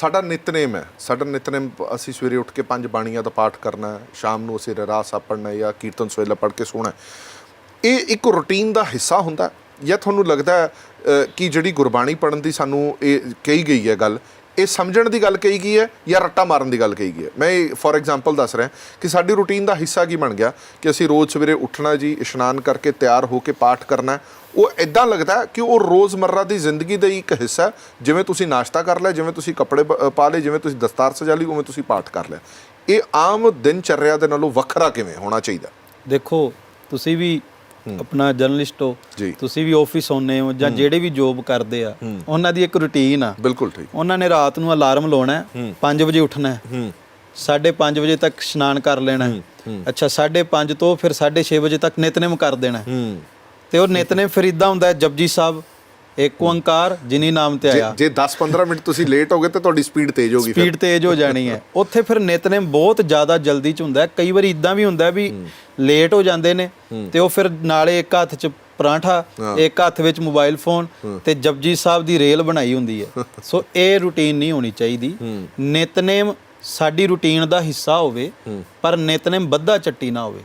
ਸਾਡਾ ਨਿਤਨੇਮ ਹੈ। ਸਾਡਾ ਨਿਤਨੇਮ ਅਸੀਂ ਸਵੇਰੇ ਉੱਠ ਕੇ ਪੰਜ ਬਾਣੀਆਂ ਦਾ ਪਾਠ ਕਰਨਾ ਸ਼ਾਮ ਨੂੰ ਅਸੀਂ ਰਹਿਰਾਸ ਪੜ੍ਹਨਾ ਜਾਂ ਕੀਰਤਨ ਸਵੇਲਾ ਪੜ੍ਹ ਕੇ ਸੋਣਾ ਇਹ ਇੱਕ ਰੁਟੀਨ ਦਾ ਹਿੱਸਾ ਹੁੰਦਾ ਜਾਂ ਤੁਹਾਨੂੰ ਲੱਗਦਾ ਕਿ ਜਿਹੜੀ ਗੁਰਬਾਣੀ ਪੜ੍ਹਨ ਦੀ ਸਾਨੂੰ ਇਹ ਕਹੀ ਗਈ ਹੈ ਗੱਲ ਇਹ ਸਮਝਣ ਦੀ ਗੱਲ ਕਹੀ ਗਈ ਹੈ ਜਾਂ ਰੱਟਾ ਮਾਰਨ ਦੀ ਗੱਲ ਕਹੀ ਗਈ ਹੈ? ਮੈਂ ਫੋਰ ਐਗਜ਼ਾਮਪਲ ਦੱਸ ਰਿਹਾ ਕਿ ਸਾਡੀ ਰੁਟੀਨ ਦਾ ਹਿੱਸਾ ਕੀ ਬਣ ਗਿਆ? ਕਿ ਅਸੀਂ ਰੋਜ਼ ਸਵੇਰੇ ਉੱਠਣਾ ਜੀ, ਇਸ਼ਨਾਨ ਕਰਕੇ ਤਿਆਰ ਹੋ ਕੇ ਪਾਠ ਕਰਨਾ ਉਹ ਇਦਾਂ ਲੱਗਦਾ ਕਿ ਉਹ ਰੋਜ਼ਮਰਰਾ ਦੀ ਜ਼ਿੰਦਗੀ ਦਾ ਹੀ ਇੱਕ ਹਿੱਸਾ ਜਿਵੇਂ ਤੁਸੀਂ ਨਾਸ਼ਤਾ ਕਰ ਲਿਆ, ਜਿਵੇਂ ਤੁਸੀਂ ਕੱਪੜੇ ਪ- ਪਾ ਲਏ, ਜਿਵੇਂ ਤੁਸੀਂ ਦਸਤਾਰ ਸਜਾ ਲਈ, ਉਵੇਂ ਤੁਸੀਂ ਪਾਠ ਕਰ ਲਿਆ। ਇਹ ਆਮ ਦਿਨ ਚਰਿਆ ਦੇ ਨਾਲੋਂ ਵੱਖਰਾ ਕਿਵੇਂ ਹੋਣਾ ਚਾਹੀਦਾ? ਦੇਖੋ, ਤੁਸੀਂ ਵੀ ਆਪਣਾ ਜਰਨਲਿਸਟ ਹੋ। ਤੁਸੀਂ ਵੀ ਆਫਿਸ ਆਉਂਦੇ ਹੋ ਜਾਂ ਜਿਹੜੇ ਵੀ ਜੋਬ ਕਰਦੇ ਆ ਉਹਨਾਂ ਦੀ ਇੱਕ ਰੁਟੀਨ ਆ। ਬਿਲਕੁਲ ਠੀਕ। ਉਹਨਾਂ ਨੇ ਰਾਤ ਨੂੰ ਅਲਾਰਮ ਲਾਉਣਾ ਹੈ 5 ਵਜੇ ਉੱਠਣਾ ਹੈ। ਹੂੰ। 5:30 ਵਜੇ ਤੱਕ ਇਸ਼ਨਾਨ ਕਰ ਲੈਣਾ ਹੈ। ਅੱਛਾ 5:30 ਤੋਂ ਫਿਰ 6:30 ਵਜੇ ਤੱਕ ਨਿਤਨੇਮ ਕਰ ਦੇਣਾ ਤੇ ਉਹ ਨਿਤਨੇਮ ਫਿਰ ਇਦਾਂ ਹੁੰਦਾ ਜਪਜੀ ਸਾਹਿਬ ਏਕ ਓੰਕਾਰ ਜਿਨੀ ਨਾਮ ਤੇ ਆਇਆ। ਜੇ 10-15 ਮਿੰਟ ਤੁਸੀਂ ਲੇਟ ਹੋ ਗਏ ਤੇ ਤੁਹਾਡੀ ਸਪੀਡ ਤੇਜ਼ ਹੋ ਗਈ ਫਿਰ। ਸਪੀਡ ਤੇਜ਼ ਹੋ ਜਾਣੀ ਹੈ। ਉੱਥੇ ਫਿਰ ਨਿਤਨੇਮ ਬਹੁਤ ਜ਼ਿਆਦਾ ਜਲਦੀ ਚ ਹੁੰਦਾ ਹੈ। ਕਈ ਵਾਰੀ ਇਦਾਂ ਵੀ ਹੁੰਦਾ ਵੀ ਲੇਟ ਹੋ ਜਾਂਦੇ ਨੇ ਤੇ ਉਹ ਫਿਰ ਨਾਲੇ ਇੱਕ ਹੱਥ 'ਚ ਪਰਾਂਠਾ ਇੱਕ ਹੱਥ ਵਿੱਚ ਮੋਬਾਈਲ ਫੋਨ ਤੇ ਜਪਜੀ ਸਾਹਿਬ ਦੀ ਰੇਲ ਬਣਾਈ ਹੁੰਦੀ ਹੈ। ਸੋ ਇਹ ਰੁਟੀਨ ਨਹੀਂ ਹੋਣੀ ਚਾਹੀਦੀ। ਨਿਤਨੇਮ ਸਾਡੀ ਰੁਟੀਨ ਦਾ ਹਿੱਸਾ ਹੋਵੇ ਪਰ ਨਿਤਨੇਮ ਬੱਧਾ ਚੱਟੀ ਨਾ ਹੋਵੇ।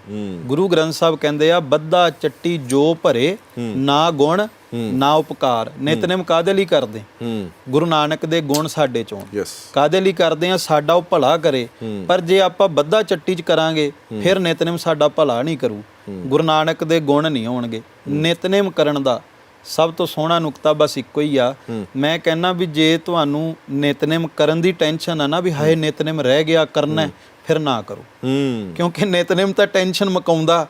ਗੁਰੂ ਗ੍ਰੰਥ ਸਾਹਿਬ ਕਹਿੰਦੇ ਆ ਬੱਧਾ ਚੱਟੀ ਜੋ ਭਰੇ ਨਾ ਗੁਣ ਨਾ ਉਪਕਾਰ। ਨਿਤਨੇਮ ਕਾਦੇ ਲਈ ਕਰਦੇ? ਗੁਰੂ ਨਾਨਕ ਦੇ ਗੁਣ ਸਾਡੇ ਚੋਂ। ਕਾਦੇ ਲਈ ਕਰਦੇ ਆ? ਸਾਡਾ ਉਹ ਭਲਾ ਕਰੇ। ਪਰ ਜੇ ਆਪਾਂ ਬੱਧਾ ਚੱਟੀ ਚ ਕਰਾਂਗੇ ਫਿਰ ਨਿਤਨੇਮ ਸਾਡਾ ਭਲਾ ਨਹੀਂ ਕਰੂ। ਗੁਰੂ ਨਾਨਕ ਦੇ ਗੁਣ ਨਹੀਂ ਹੋਣਗੇ। ਨਿਤਨੇਮ ਕਰਨ ਦਾ ਸਭ ਤੋਂ ਸੋਹਣਾ ਨੁਕਤਾ ਬਸ ਇੱਕੋ ਹੀ ਆ। ਮੈਂ ਕਹਿੰਨਾ ਵੀ ਜੇ ਤੁਹਾਨੂੰ ਨਿਤਨੇਮ ਕਰਨ ਦੀ ਟੈਨਸ਼ਨ ਆ ਨਾ ਵੀ ਹਾਏ ਨਿਤਨੇਮ ਰਹਿ ਗਿਆ ਕਰਨਾ ਫਿਰ ਨਾ ਕਰੋ। ਕਿਉਂਕਿ ਨਿਤਨੇਮ ਤਾਂ ਟੈਨਸ਼ਨ ਮਕਾਉਂਦਾ।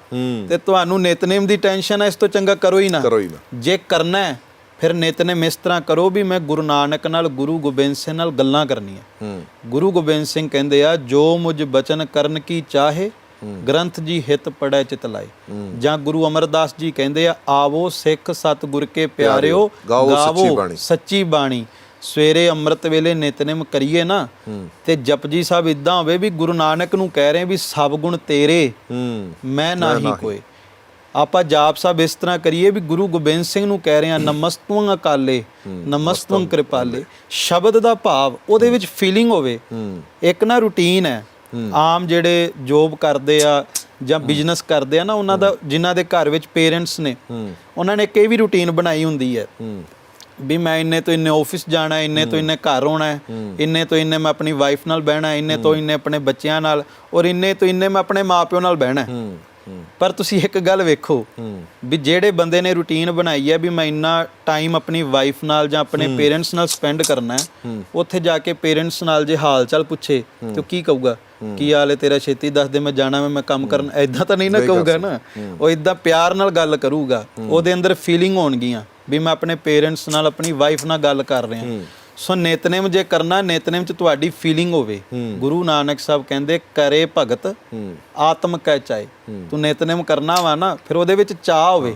ਤੇ ਤੁਹਾਨੂੰ ਨਿਤਨੇਮ ਦੀ ਟੈਨਸ਼ਨ ਹੈ ਇਸ ਤੋਂ ਚੰਗਾ ਕਰੋ ਹੀ ਨਾ। ਕਰੋ ਹੀ ਨਾ। ਜੇ ਕਰਨਾ ਹੈ ਫਿਰ ਨਿਤਨੇਮ ਇਸ ਤਰ੍ਹਾਂ ਕਰੋ ਵੀ ਮੈਂ ਗੁਰੂ ਨਾਨਕ ਨਾਲ ਗੁਰੂ ਗੋਬਿੰਦ ਸਿੰਘ ਨਾਲ ਗੱਲਾਂ ਕਰਨੀਆਂ। ਗੁਰੂ ਗੋਬਿੰਦ ਸਿੰਘ ਕਹਿੰਦੇ ਆ ਜੋ ਮੁਝ ਬਚਨ ਕਰਨ ਕੀ ਚਾਹੇ ਗ੍ਰੰਥ ਜੀ ਹਿਤ ਪੜੈ ਚਿਤ ਲਾਏ। ਜਾਂ ਗੁਰੂ ਅਮਰਦਾਸ ਜੀ ਕਹਿੰਦੇ ਆ ਆਵੋ ਸਿੱਖ ਸਤਿਗੁਰ ਕੇ ਪਿਆਰਿਓ ਗਾਵੋ ਸੱਚੀ ਬਾਣੀ। ਸਵੇਰੇ ਅੰਮ੍ਰਿਤ ਵੇਲੇ ਨਿਤਨੇਮ ਕਰੀਏ ਨਾ ਤੇ ਜਪਜੀ ਸਾਹਿਬ ਇਦਾਂ ਹੋਵੇ ਵੀ ਗੁਰੂ ਨਾਨਕ ਨੂੰ ਕਹਿ ਰਹੇ ਵੀ ਸਭ ਗੁਣ ਤੇਰੇ ਹੂੰ। ਮੈਂ ਨਾਹੀ ਕੋਈ ਆਪਾਂ ਜਾਪ ਸਾਹਿਬ ਇਸ ਤਰ੍ਹਾਂ ਕਰੀਏ ਵੀ ਗੁਰੂ ਗੋਬਿੰਦ ਸਿੰਘ ਨੂੰ ਕਹਿ ਰਹੇ ਆ ਨਮਸਤਵੰ ਅਕਾਲੇ ਨਮਸਤਵੰ ਕਿਰਪਾਲੇ। ਸ਼ਬਦ ਦਾ ਭਾਵ ਉਹਦੇ ਵਿੱਚ ਫੀਲਿੰਗ ਹੋਵੇ। ਹੂੰ। ਇੱਕ ਨਾ ਰੂਟੀਨ ਹੈ। ਆਮ ਜਿਹੜੇ ਜੋਬ ਕਰਦੇ ਆ ਜਾਂ ਬਿਜ਼ਨਸ ਕਰਦੇ ਆ ਨਾ, ਉਹਨਾਂ ਦਾ, ਜਿਨ੍ਹਾਂ ਦੇ ਘਰ ਵਿੱਚ ਪੇਰੈਂਟਸ ਨੇ, ਉਹਨਾਂ ਨੇ ਇੱਕ ਇਹ ਵੀ ਰੂਟੀਨ ਬਣਾਈ ਹੁੰਦੀ ਹੈ ਵੀ ਮੈਂ ਇੰਨੇ ਤੋਂ ਇੰਨੇ ਆਫਿਸ ਜਾਣਾ, ਇੰਨੇ ਤੋਂ ਇੰਨੇ ਘਰ ਆਉਣਾ ਹੈ ਇੰਨੇ ਤੋਂ ਇੰਨੇ ਮੈਂ ਆਪਣੀ ਵਾਈਫ ਨਾਲ ਬਹਿਣਾ, ਇੰਨੇ ਤੋਂ ਇੰਨੇ ਆਪਣੇ ਬੱਚਿਆਂ ਨਾਲ ਔਰ ਇੰਨੇ ਤੋਂ ਇੰਨੇ ਮੈਂ ਆਪਣੇ ਮਾਪਿਓ ਨਾਲ ਬਹਿਣਾ ਪਰ ਤੁਸੀਂ ਇੱਕ ਗੱਲ ਵੇਖੋ ਵੀ ਜਿਹੜੇ ਬੰਦੇ ਨੇ ਰੁਟੀਨ ਬਣਾਈ ਹੈ ਵੀ ਮੈਂ ਇੰਨਾ ਟਾਈਮ ਆਪਣੀ ਵਾਈਫ ਨਾਲ ਜਾਂ ਆਪਣੇ ਪੇਰੈਂਟਸ ਨਾਲ ਸਪੈਂਡ ਕਰਨਾ ਹੈ, ਉੱਥੇ ਜਾ ਕੇ ਪੇਰੈਂਟਸ ਨਾਲ ਜੇ ਹਾਲ ਚਾਲ ਪੁੱਛੇ, ਤੇ ਕੀ ਕਹੂਗਾ? ਕੀ ਹਾਲ ਤੇਰਾ? ਛੇਤੀ ਦੱਸ ਦੇ ਮੈਂ ਜਾਣਾ ਮੈਂ ਕੰਮ ਕਰਨ। ਐਦਾਂ ਤਾਂ ਨਹੀਂ ਨਾ ਕਹੂਗਾ ਨਾ। ਉਹ ਇਦਾਂ ਪਿਆਰ ਨਾਲ ਗੱਲ ਕਰੂਗਾ ਉਹਦੇ ਅੰਦਰ ਫੀਲਿੰਗ ਹੋਣਗੀਆਂ ਵੀ ਮੈਂ ਆਪਣੇ ਪੇਰੈਂਟਸ ਨਾਲ ਆਪਣੀ ਵਾਈਫ ਨਾਲ ਗੱਲ ਕਰ ਰਿਹਾ। ਸੋ ਨਿਤਨੇਮ ਜੇ ਕਰਨਾ ਨਿਤਨੇਮ ਚ ਤੁਹਾਡੀ ਫੀਲਿੰਗ ਹੋਵੇ। ਗੁਰੂ ਨਾਨਕ ਸਾਹਿਬ ਕਹਿੰਦੇ ਕਰੇ ਭਗਤ ਆਤਮ ਕੈ ਚਾਏ ਤੂੰ ਨਿਤਨੇਮ ਕਰਨਾ ਵਾ ਨਾ ਫਿਰ ਉਹਦੇ ਵਿੱਚ ਚਾਹ ਹੋਵੇ।